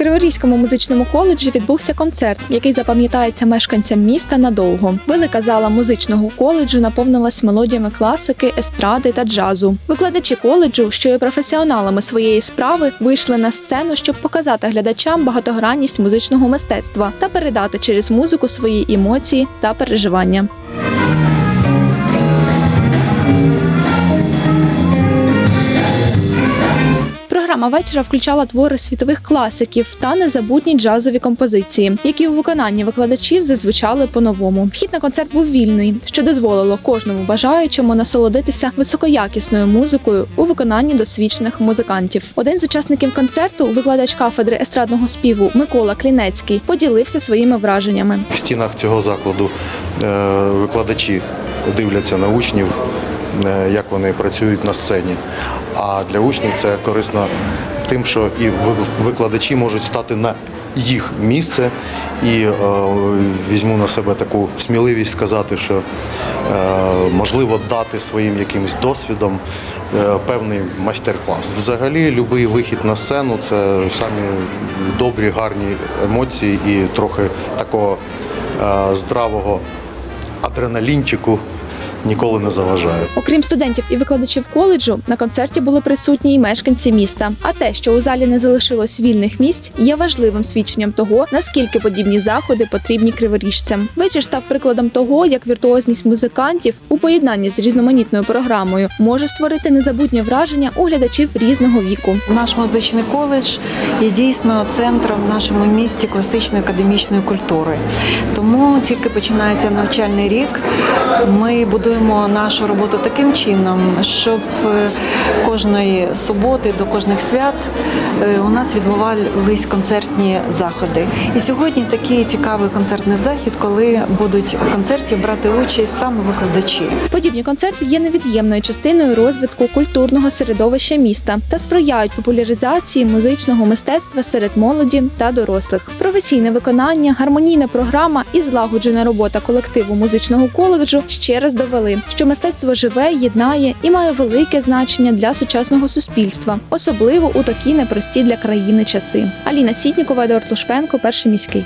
Криворізькому музичному коледжі відбувся концерт, який запам'ятається мешканцям міста надовго. Велика зала музичного коледжу наповнилась мелодіями класики, естради та джазу. Викладачі коледжу, що є професіоналами своєї справи, вийшли на сцену, щоб показати глядачам багатогранність музичного мистецтва та передати через музику свої емоції та переживання. Програма вечора включала твори світових класиків та незабутні джазові композиції, які у виконанні викладачів зазвучали по-новому. Вхід на концерт був вільний, що дозволило кожному бажаючому насолодитися високоякісною музикою у виконанні досвідчених музикантів. Один з учасників концерту, викладач кафедри естрадного співу Микола Клінецький, поділився своїми враженнями. В стінах цього закладу е, викладачі дивляться на учнів, е, як вони працюють на сцені. А для учнів це корисно тим, що і ви- викладачі можуть стати на їх місце і е, візьму на себе таку сміливість сказати, що е, можливо дати своїм якимось досвідом е, певний майстер-клас. Взагалі, будь-який вихід на сцену це самі добрі, гарні емоції і трохи такого е, здравого адреналінчику ніколи не заважає. Окрім студентів і викладачів коледжу, на концерті були присутні й мешканці міста. А те, що у залі не залишилось вільних місць, є важливим свідченням того, наскільки подібні заходи потрібні криворіжцям. Вечір став прикладом того, як віртуозність музикантів у поєднанні з різноманітною програмою може створити незабутнє враження у глядачів різного віку. Наш музичний коледж є дійсно центром в нашому місті класичної академічної культури. Тому тільки починається навчальний рік. Ми будуємо нашу роботу таким чином, щоб е, кожної суботи до кожних свят е, у нас відбувались концертні заходи. І сьогодні такий цікавий концертний захід, коли будуть в концерті брати участь саме викладачі. Подібні концерти є невід'ємною частиною розвитку культурного середовища міста та сприяють популяризації музичного мистецтва серед молоді та дорослих. Професійне виконання, гармонійна програма і злагоджена робота колективу музичного коледжу ще раз довели, що мистецтво живе, єднає і має велике значення для сучасного суспільства, особливо у такі непрості для країни часи. Аліна Сітнікова, Едуард Лушпенко, перший міський.